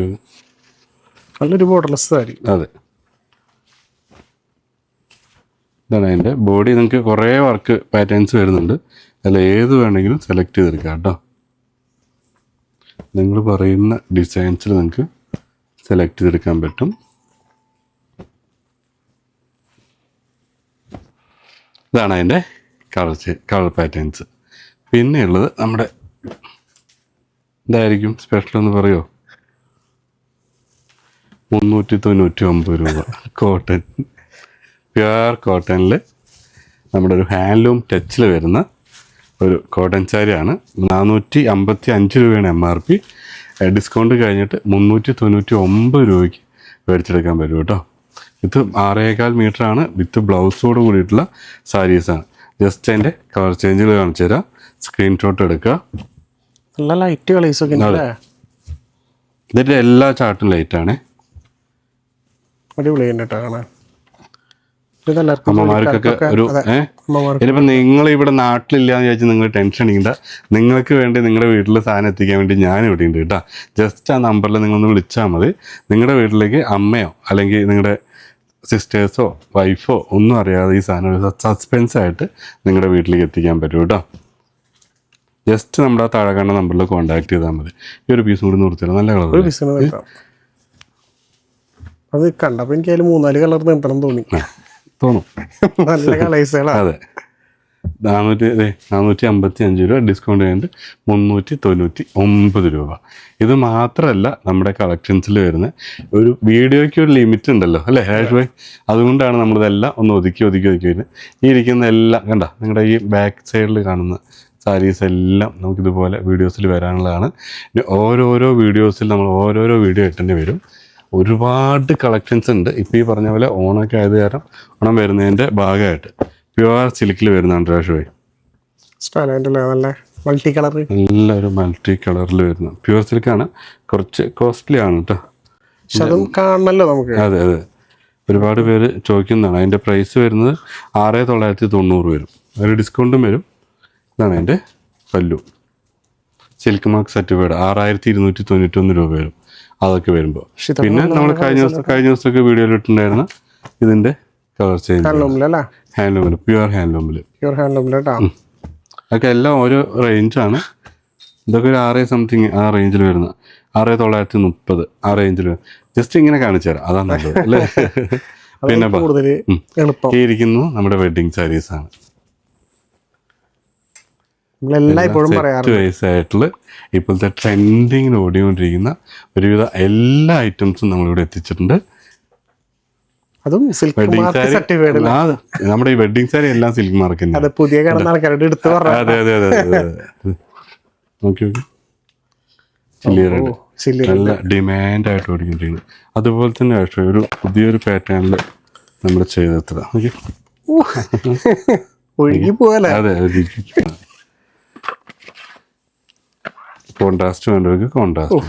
നല്ലൊരു ബോർഡർലെസ് സാരി. അതെ. ഇതാണ് അതിന്റെ ബോഡി നിങ്ങൾക്ക് കുറേ വർക്ക് പാറ്റേൺസ് വരുന്നുണ്ട്. അതിൽ ഏത് വേണമെങ്കിലും സെലക്ട് ചെയ്തെടുക്കാം കേട്ടോ. നിങ്ങൾ പറയുന്ന ഡിസൈൻസിൽ നിങ്ങൾക്ക് സെലക്ട് ചെയ്തെടുക്കാൻ പറ്റും. ഇതാണ് അതിന്റെ കളർ കളർ പാറ്റേൺസ് പിന്നെയുള്ളത് നമ്മുടെ ഇതായിരിക്കും സ്പെഷ്യൽ എന്ന് പറയുമോ മുന്നൂറ്റി തൊണ്ണൂറ്റി ഒമ്പത് രൂപ. കോട്ടൺ പ്യുവർ കോട്ടണിൽ നമ്മുടെ ഒരു ഹാൻഡ്ലൂം ടച്ചിൽ വരുന്ന ഒരു കോട്ടൺ സാരിയാണ്. നാനൂറ്റി അമ്പത്തി അഞ്ച് രൂപയാണ് എം ആർ പി ഡിസ്കൗണ്ട് കഴിഞ്ഞിട്ട് മുന്നൂറ്റി തൊണ്ണൂറ്റി ഒമ്പത് രൂപയ്ക്ക് മേടിച്ചെടുക്കാൻ പറ്റും കേട്ടോ. ഇത് ആറേകാൽ മീറ്ററാണ്. വിത്ത് ബ്ലൗസോട് കൂടിയിട്ടുള്ള സാരീസാണ്. ജസ്റ്റ് അതിന്റെ കളർ ചേഞ്ചുകൾ കാണിച്ചു തരാം. സ്ക്രീൻഷോട്ട് എടുക്കുക. നല്ല ലൈറ്റ് കളേഴ്സ് ഒക്കെ അല്ലേ ഇതിന്റെ എല്ലാ ചാർട്ടും ലൈറ്റാണ് അടിപൊളി കേട്ടോ കാണാൻ. അമ്മമാർക്കൊക്കെ ഒരു ഇനിയിപ്പോൾ നിങ്ങൾ ഇവിടെ നാട്ടിലില്ല എന്ന് വിചാരിച്ച് നിങ്ങൾ ടെൻഷൻ അടിക്കണ്ട നിങ്ങൾക്ക് വേണ്ടി നിങ്ങളുടെ വീട്ടിൽ സാധനം എത്തിക്കാൻ വേണ്ടി ഞാൻ ഇവിടെ ഉണ്ട് കേട്ടോ ജസ്റ്റ് ആ നമ്പറിൽ നിങ്ങളൊന്ന് വിളിച്ചാൽ മതി. നിങ്ങളുടെ വീട്ടിലേക്ക് അമ്മയോ അല്ലെങ്കിൽ നിങ്ങളുടെ സിസ്റ്റേഴ്സോ വൈഫോ ഒന്നും അറിയാതെ ഈ സാധനം സസ്പെൻസ് ആയിട്ട് നിങ്ങളുടെ വീട്ടിലേക്ക് എത്തിക്കാൻ പറ്റും കേട്ടോ ജസ്റ്റ് നമ്മുടെ ആ താഴെ കാണുന്ന നമ്പറിൽ കോൺടാക്ട് ചെയ്താൽ മതി. ഈ ഒരു പീസും കൂടി നിർത്തിയാൽ നല്ല കളർ അത് കണ്ടപ്പോൾ എനിക്ക് അതിൽ മൂന്നാൽ കളർ നിർത്തണം തോന്നി. തോന്നും. നല്ല കളേഴ്സുകളാണ് അതെ. നാനൂറ്റി നാനൂറ്റി അമ്പത്തി അഞ്ച് രൂപ ഡിസ്കൗണ്ട് കഴിഞ്ഞിട്ട് മുന്നൂറ്റി തൊണ്ണൂറ്റി ഒമ്പത് രൂപ. ഇത് മാത്രമല്ല നമ്മുടെ കളക്ഷൻസിൽ വരുന്ന ഒരു വീഡിയോയ്ക്ക് ഒരു ലിമിറ്റ് ഉണ്ടല്ലോ അല്ലേ? ഹാഷ് വൈ അതുകൊണ്ടാണ് നമ്മളിതെല്ലാം ഒന്ന് ഒതുക്കി ഒതുക്കി ഒതുക്കി വരുന്നത്. ഈ ഇരിക്കുന്ന എല്ലാം കണ്ട? നിങ്ങളുടെ ഈ ബാക്ക് സൈഡിൽ കാണുന്ന സാരീസ് എല്ലാം നമുക്കിതുപോലെ വീഡിയോസിൽ വരാനുള്ളതാണ്. ഓരോരോ വീഡിയോസിൽ നമ്മൾ ഓരോരോ വീഡിയോ ഇട്ടേണ്ടി വരും. ഒരുപാട് കളക്ഷൻസ് ഉണ്ട്. ഇപ്പോൾ ഈ പറഞ്ഞ പോലെ ഓണമൊക്കെ ആയത് കാരണം ഓണം വരുന്നതിന്റെ ഭാഗമായിട്ട്. പ്യുവർ സിൽക്കിൽ വരുന്നുണ്ട് രാഷുവേ സ്റ്റൈലായിട്ടുള്ള നല്ല മൾട്ടി കളർ നല്ല ഒരു മൾട്ടി കളറിൽ വരുന്ന പ്യുവർ സിൽക്കാണ് കുറച്ച് കോസ്റ്റ്ലി ആണ് കേട്ടോ അതും കാണണല്ലോ നമുക്ക്. അതെ അതെ. ഒരുപാട് പേര് ചോദിക്കുന്നതാണ്. അതിന്റെ പ്രൈസ് വരുന്നത് ആറ് തൊള്ളായിരത്തി തൊണ്ണൂറ് വരും. ഒരു ഡിസ്കൗണ്ടും വരും. ഇതാണ് അതിന്റെ പല്ലു. സിൽക്ക് മാർക്ക് സർട്ടിഫൈഡ് ആറായിരത്തി ഇരുന്നൂറ്റി തൊണ്ണൂറ്റൊന്ന് രൂപ വരും. അതൊക്കെ വരുമ്പോൾ പിന്നെ നമ്മൾ കഴിഞ്ഞ ദിവസം കഴിഞ്ഞ ദിവസമൊക്കെ വീഡിയോയിൽ ഇട്ടുണ്ടായിരുന്ന ഇതിന്റെ കളർ ചേഞ്ച് ഹാൻഡ്ലൂമിൽ പ്യുർ ഹാൻഡ്ലൂമിൽ പ്യുവർ ഹാൻഡ്ലൂമിൽ അതൊക്കെ എല്ലാം ഓരോ റേഞ്ചാണ് ഇതൊക്കെ ഒരു ആറ് സംതിങ് ആ റേഞ്ചിൽ വരുന്ന. ആറ് തൊള്ളായിരത്തി മുപ്പത് ആ റേഞ്ചിൽ ജസ്റ്റ് ഇങ്ങനെ കാണിച്ചു തരാം. അതാണ് നല്ലത് അല്ലേ? പിന്നെ ഈ ഇരിക്കുന്നു നമ്മുടെ വെഡിങ് സാരീസ് ആണ്. വയസ്സായിട്ടുള്ള ഇപ്പോഴത്തെ ട്രെൻഡിങ്ങിൽ ഓടിക്കൊണ്ടിരിക്കുന്ന ഒരുവിധ എല്ലാ ഐറ്റംസും നമ്മളിവിടെ എത്തിച്ചിട്ടുണ്ട്. അതും സിൽക്ക് സർട്ടിഫൈഡ് നമ്മുടെ ഈ വെഡിങ് സാരി എല്ലാം സിൽക്ക് മാർക്ക് അതെ പുതിയ കിടന്ന ആൾക്കാരോട് എടുത്ത് അതെ അതെ അതെ നോക്കി നല്ല ഡിമാൻഡ് ആയിട്ട് ഓടിക്കൊണ്ടിരിക്കുന്നത് അതുപോലെ തന്നെ ഒരു പുതിയൊരു പാറ്റേണിൽ നമ്മൾ ചെയ്തെത്ര. ഓക്കെ ഒഴുകി പോവല്ലേ? അതെ കോൺട്രാസ്റ്റ് വേണ്ടവർക്ക് കോൺട്രാസ്റ്റ്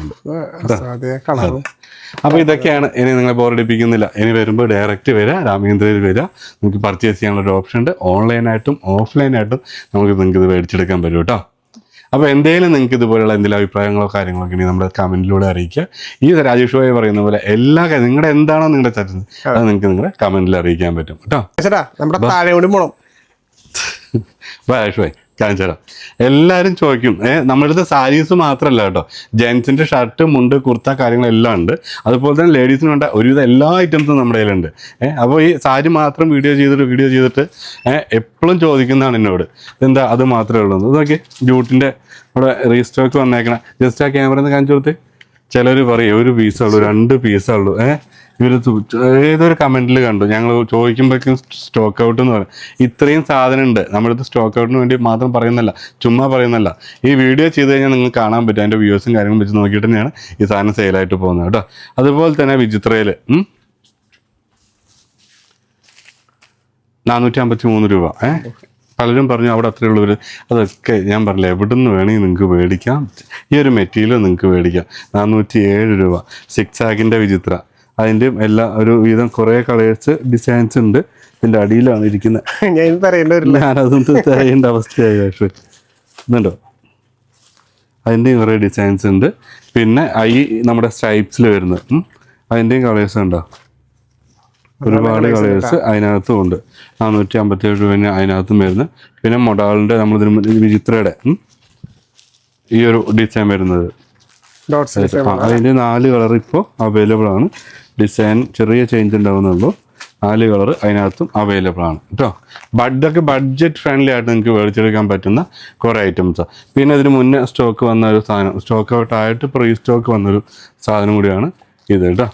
അപ്പൊ ഇതൊക്കെയാണ് ഇനി നിങ്ങളെ ബോറടിപ്പിക്കുന്നില്ല ഇനി വരുമ്പോൾ ഡയറക്റ്റ് വരിക രാമേന്ദ്രയിൽ വരിക നിങ്ങൾക്ക് പർച്ചേസ് ചെയ്യാനുള്ള ഒരു ഓപ്ഷൻ ഉണ്ട്. ഓൺലൈനായിട്ടും ഓഫ്ലൈനായിട്ടും നമുക്ക് നിങ്ങൾക്ക് ഇത് മേടിച്ചെടുക്കാൻ പറ്റും കേട്ടോ അപ്പോൾ എന്തെങ്കിലും നിങ്ങൾക്ക് ഇതുപോലുള്ള എന്തെങ്കിലും അഭിപ്രായങ്ങളോ കാര്യങ്ങളോ ഒക്കെ നമ്മുടെ കമന്റിലൂടെ അറിയിക്കുക. ഈ രാജേഷ് ഭായി പറയുന്ന പോലെ എല്ലാ കാര്യം നിങ്ങളുടെ എന്താണോ നിങ്ങളുടെ ചർച്ച അത് നിങ്ങൾക്ക് നിങ്ങളുടെ കമന്റിൽ അറിയിക്കാൻ പറ്റും കേട്ടോ നമ്മുടെ താഴെ കൂടി പോണം. രാജേഷ് ഭായി. കാണിച്ചു തരാം. എല്ലാവരും ചോദിക്കും. ഏഹ് നമ്മുടെ സാരീസ് മാത്രമല്ല കേട്ടോ. ജെൻസിന്റെ ഷർട്ട് മുണ്ട് കുർത്ത കാര്യങ്ങളെല്ലാം ഉണ്ട്. അതുപോലെ തന്നെ ലേഡീസിന് വേണ്ട ഒരുവിധ എല്ലാ ഐറ്റംസും നമ്മുടെ കയ്യിലുണ്ട്. ഏഹ് അപ്പോൾ ഈ സാരി മാത്രം വീഡിയോ ചെയ്തിട്ട് വീഡിയോ ചെയ്തിട്ട് എപ്പോഴും ചോദിക്കുന്നതാണ് എന്നോട്. എന്താ അത് മാത്രമേ ഉള്ളൂ. ഇത് നോക്കി ജൂട്ടിന്റെ ഇവിടെ റീസ്റ്റോക്ക് വന്നേക്കണ. ജസ്റ്റ് ആ ക്യാമറ ഒന്ന് കാണിച്ചു കൊടുത്ത്. ചിലർ പറയും ഒരു പീസേ ഉള്ളൂ രണ്ട് പീസേ ഉള്ളൂ. ഏഹ് ഇവർ ഏതൊരു കമന്റിൽ കണ്ടു. ഞങ്ങൾ ചോദിക്കുമ്പോഴേക്കും സ്റ്റോക്ക് ഔട്ട് എന്ന് പറയും. ഇത്രയും സാധനം ഉണ്ട് നമ്മുടെ അടുത്ത് സ്റ്റോക്ക് ഔട്ടിന് വേണ്ടി മാത്രം പറയുന്നല്ല. ചുമ്മാ പറയുന്നല്ല. ഈ വീഡിയോ ചെയ്ത് കഴിഞ്ഞാൽ നിങ്ങൾക്ക് കാണാൻ പറ്റും. അതിന്റെ വ്യൂസും കാര്യങ്ങളും വെച്ച് നോക്കിയിട്ട് തന്നെയാണ് ഈ സാധനം സെയിലായിട്ട് പോകുന്നത് കേട്ടോ. അതുപോലെ തന്നെ വിചിത്രയിൽ നാനൂറ്റി അമ്പത്തി മൂന്ന് രൂപ. ഏ? പലരും പറഞ്ഞു അവിടെ അത്രയേ ഉള്ളൂ. അതൊക്കെ ഞാൻ പറഞ്ഞില്ല എവിടെ നിന്ന് വേണമെങ്കിൽ നിങ്ങൾക്ക് മേടിക്കാം. ഈ ഒരു മെറ്റീരിയൽ നിങ്ങൾക്ക് മേടിക്കാം. നാനൂറ്റി ഏഴ് രൂപ. സിക്സ് ആക്കിന്റെ വിചിത്ര. അതിന്റെ എല്ലാ ഒരു വിധം കുറേ കളേഴ്സ് ഡിസൈൻസ് ഉണ്ട്. ഇതിന്റെ അടിയിലാണ് ഇരിക്കുന്നത്. ഞാൻ വരില്ല ഞാനതൊന്നും തരേണ്ട അവസ്ഥയായി പക്ഷേ. ഇന്നുണ്ടോ അതിന്റെയും കുറേ ഡിസൈൻസ് ഉണ്ട്. പിന്നെ ഐ നമ്മുടെ സ്ട്രൈപ്സിൽ വരുന്നത്. അതിന്റെയും കളേഴ്സ് ഉണ്ടോ? ഒരുപാട് കളേഴ്സ് അതിനകത്തും ഉണ്ട് നാനൂറ്റി അമ്പത്തി ഏഴ് രൂപ അതിനകത്തും വരുന്നത്. പിന്നെ മൊഡാളിന്റെ നമ്മൾ വിചിത്രയുടെ ഈ ഒരു ഡിസൈൻ വരുന്നത്. അതിന്റെ നാല് കളർ ഇപ്പോൾ അവൈലബിൾ ആണ്. ഡിസൈൻ ചെറിയ ചേഞ്ച് ഉണ്ടാവുന്നുള്ളൂ. നാല് കളർ അതിനകത്തും അവൈലബിൾ ആണ്. കേട്ടോ? ബഡൊക്കെ ബഡ്ജറ്റ് ഫ്രണ്ട്ലി ആയിട്ട് നിങ്ങൾക്ക് മേടിച്ചെടുക്കാൻ പറ്റുന്ന കുറേ ഐറ്റംസ് പിന്നെ ഇതിന് മുന്നേ സ്റ്റോക്ക് വന്ന ഒരു സാധനം. സ്റ്റോക്ക് ഔട്ട് ആയിട്ട് പ്രീ സ്റ്റോക്ക് വന്നൊരു സാധനം കൂടിയാണ് ഇത് കേട്ടോ.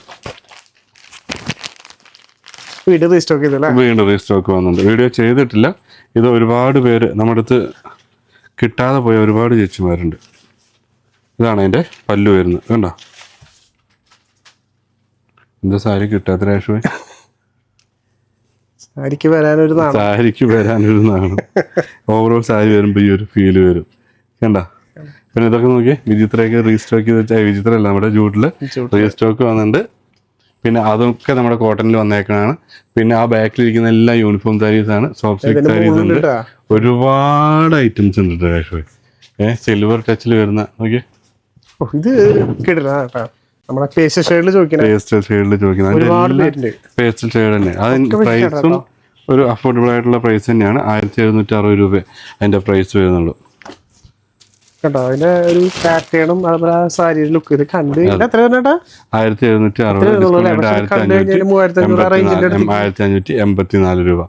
വീഡിയോ റീസ്റ്റോക്ക് ചെയ്തല്ലേ വീണ്ടും റീസ്റ്റോക്ക് വന്നുണ്ട് വീഡിയോ ചെയ്തിട്ടില്ല. ഇത് ഒരുപാട് പേര് നമ്മുടെ അടുത്ത് കിട്ടാതെ പോയ ഒരുപാട് ചേച്ചിമാരുണ്ട്. ഇതാണ് അതിന്റെ പല്ലു വരുന്നത്. കണ്ടോ? എന്താ സാരി കിട്ടാത്ത രാഷ്ട്രീയ സാരിക്ക് വരാനൊരു നാണം. സാരിക്ക് വരാനൊരു നാണം. ഓവറോൾ സാരി വരുമ്പോൾ ഈ ഒരു ഫീൽ വരും. കണ്ട? പിന്നെ ഇതൊക്കെ നോക്കി വിചിത്രയൊക്കെ റീസ്റ്റോക്ക് ചെയ്ത് വെച്ചാൽ വിചിത്ര അല്ല നമ്മുടെ ജൂട്ടിൽ റീസ്റ്റോക്ക് വന്നിട്ടുണ്ട് പിന്നെ അതൊക്കെ നമ്മുടെ കോട്ടണിൽ വന്നേക്കണാണ്. പിന്നെ ആ ബാക്കിൽ ഇരിക്കുന്ന എല്ലാ യൂണിഫോം സാരീസ് ആണ് സോഫ്റ്റ് സിൽക്ക് സാരീസ് ഉണ്ട്. ഒരുപാട് ഐറ്റംസ് ഉണ്ട് ഏഹ് സിൽവർ ടച്ചിൽ വരുന്ന നോക്കിയേ. ഇത് കിടില്ല കേട്ടോ. നമ്മുടെ പേശ ഷെയ്ഡിൽ ചോദിക്കണേ? പേസ്റ്റൽ ഷെയ്ഡിൽ ചോദിക്കുന്നത് ഒരുപാട് അതിന്റെ പേരുണ്ട്. പേസ്റ്റൽ ഷെയ്ഡ് തന്നെ. അതിന് പ്രൈസും ഒരു അഫോർഡബിൾ ആയിട്ടുള്ള പ്രൈസ് തന്നെയാണ്. ആയിരത്തി എഴുന്നൂറ്റി അറുപത് രൂപ അതിന്റെ പ്രൈസ് വരുന്നുള്ളൂ. കേട്ടോ അതിന്റെ ഒരു പാറ്റേണും അതുപോലെ ആ സാരിയുടെ ലുക്ക് ഇത് കണ്ട് എത്ര ആയിരത്തി എഴുന്നൂറ്റി അറുപത് ആയിരത്തി അഞ്ഞൂറ്റി രൂപ.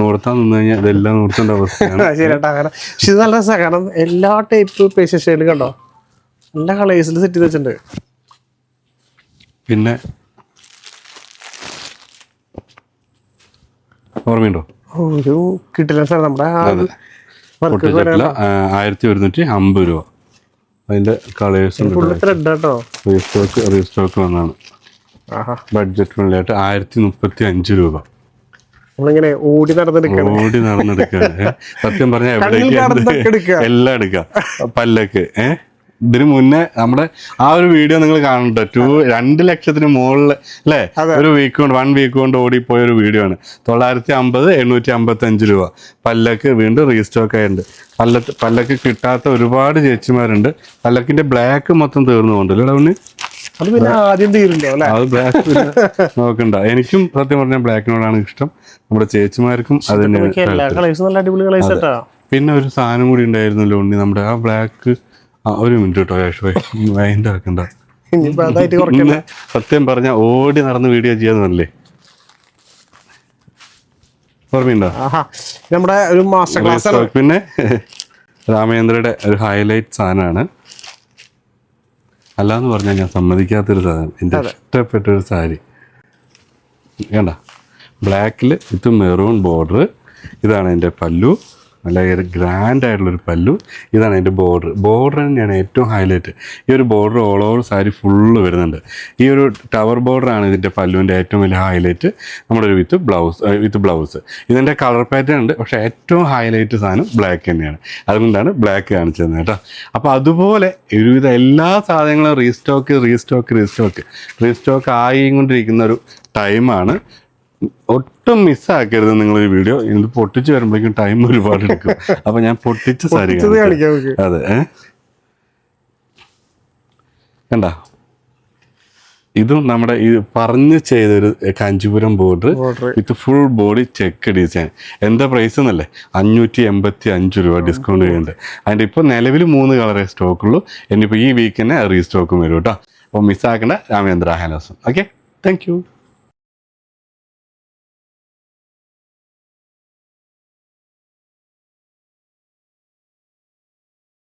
നൂർത്താൻ നിന്ന് കഴിഞ്ഞാൽ ഇതെല്ലാം നൂർത്തേണ്ട അവസ്ഥയാണ്. ശരി കേട്ടോ കാരണം പക്ഷെ ഇത് നല്ല രസമാണ് കാരണം എല്ലാ ടൈപ്പ് പേശ കണ്ടോ? എല്ലാ കളേഴ്സിൽ സെറ്റ് ചെയ്ത് വെച്ചിട്ടുണ്ട്. പിന്നെ ഓർമ്മയുണ്ടോ? ഒരു കിട്ടില്ല സാർ നമ്മുടെ ആയിരത്തി ഒരുന്നൂറ്റി അമ്പത് രൂപ. അതിന്റെ കളേഴ്സ് റീസ്റ്റോക്ക് റീസ്റ്റോക്ക് വന്നാണ് ബഡ്ജറ്റ് ഫ്രണ്ട്ലി ആയിട്ട് ആയിരത്തി മുപ്പത്തി അഞ്ച് രൂപ. നമ്മളിങ്ങനെ ഓടി നടന്നെടുക്കണം ഓടി നടന്നെടുക്കാണ്? സത്യം പറഞ്ഞാൽ എവിടേക്ക് എല്ലാം എടുക്കാം പല്ലൊക്കെ. ഏഹ് ഇതിന് മുന്നേ നമ്മുടെ ആ ഒരു വീഡിയോ നിങ്ങൾ കാണണ്ട ടു രണ്ട് ലക്ഷത്തിന് മുകളിൽ അല്ലേ? ഒരു വീക്ക് കൊണ്ട് വൺ വീക്ക് കൊണ്ട് ഓടിപ്പോയ ഒരു വീഡിയോ ആണ്. തൊള്ളായിരത്തി അമ്പത് എണ്ണൂറ്റി അമ്പത്തി അഞ്ച് രൂപ. പല്ലക്ക് വീണ്ടും റീസ്റ്റോക്ക് ആയിട്ടുണ്ട്. പല്ല പല്ലക്ക് കിട്ടാത്ത ഒരുപാട് ചേച്ചിമാരുണ്ട്. പല്ലക്കിന്റെ ബ്ലാക്ക് മൊത്തം തീർന്നു കൊണ്ടല്ലോ അവന് അത് പിന്നെ ആദ്യം തീരുണ്ടോ അല്ലെ? അത് ബ്ലാക്ക് നോക്കണ്ട. എനിക്കും സത്യം പറഞ്ഞാൽ ബ്ലാക്കിനോടാണ് ഇഷ്ടം. നമ്മുടെ ചേച്ചിമാർക്കും അത് തന്നെയാണ് നല്ല അടിപൊളി കളേഴ്സ് കേട്ടോ. പിന്നെ ഒരു സാധനം കൂടി ഉണ്ടായിരുന്നല്ലോ ഉണ്ണി നമ്മുടെ ആ ബ്ലാക്ക് ആ ഒരു മിനിറ്റ് കേട്ടോ യാഷ് മൈൻഡ് ആക്കണ്ട. ഇനിയിപ്പോ അതായിട്ട് കുറയ്ക്കണ്ട. സത്യം പറഞ്ഞ ഓടി നടന്ന് വീഡിയോ ചെയ്യാന്നല്ലേ ഓർമ്മയുണ്ടോ? നമ്മുടെ ഒരു മാസ്റ്റർ ക്ലാസ് പിന്നെ രാമേന്ദ്രയുടെ ഒരു ഹൈലൈറ്റ് സാധനമാണ്. അല്ലാന്ന് പറഞ്ഞാൽ ഞാൻ സമ്മതിക്കാത്തൊരു സാധനം. എന്റെ ഇഷ്ടപ്പെട്ട ഒരു സാരി. കണ്ട? ബ്ലാക്കിൽ ഇത് മെറൂൺ ബോർഡർ ഇതാണ് എന്റെ പല്ലു. നല്ല ഗ്രാൻഡ് ആയിട്ടുള്ളൊരു പല്ലു. ഇതാണ് അതിന്റെ ബോർഡർ ബോർഡർ തന്നെയാണ് ഏറ്റവും ഹൈലൈറ്റ് ഈ ഒരു border all over sari full വരുന്നുണ്ട്. ഈ ഒരു ടവർ ബോർഡറാണ് ഇതിന്റെ പല്ലുവിന്റെ ഏറ്റവും വലിയ ഹൈലൈറ്റ് നമ്മുടെ ഒരു വിത്ത് ബ്ലൗസ് വിത്ത് ബ്ലൗസ് ഇതിന്റെ കളർ പാറ്റേൺ ഉണ്ട്. പക്ഷേ ഏറ്റവും ഹൈലൈറ്റ് സാധനം ബ്ലാക്ക് തന്നെയാണ്. അതുകൊണ്ടാണ് ബ്ലാക്ക് കാണിച്ചത് കേട്ടോ. അപ്പോൾ അതുപോലെ ഒരുവിധ എല്ലാ സാധനങ്ങളും റീസ്റ്റോക്ക് റീസ്റ്റോക്ക് റീസ്റ്റോക്ക് റീസ്റ്റോക്ക് ആയിക്കൊണ്ടിരിക്കുന്ന ഒരു ടൈമാണ് ഒട്ടും മിസ്സാക്കരുത് നിങ്ങൾ ഈ വീഡിയോ ഇത് പൊട്ടിച്ച് വരുമ്പോഴേക്കും ടൈം ഒരുപാട് എടുക്കും. അപ്പൊ ഞാൻ പൊട്ടിച്ച് സാരി അതെ കണ്ട? ഇതും നമ്മുടെ ഈ പറഞ്ഞ് ചെയ്തൊരു Kanchipuram border. With full body check design എന്താ പ്രൈസ് എന്നല്ലേ? അഞ്ഞൂറ്റി എൺപത്തി അഞ്ച് രൂപ ഡിസ്കൗണ്ട് ചെയ്യുന്നുണ്ട് അതിന്റെ ഇപ്പോൾ നിലവിൽ മൂന്ന് കളറേ സ്റ്റോക്കുള്ളൂ ഇനിയിപ്പോൾ ഈ വീക്ക് തന്നെ റീസ്റ്റോക്കും വരും കേട്ടോ. അപ്പോൾ മിസ്സാക്കേണ്ട രാമേന്ദ്ര ഹാലോസും ഓക്കെ താങ്ക് യു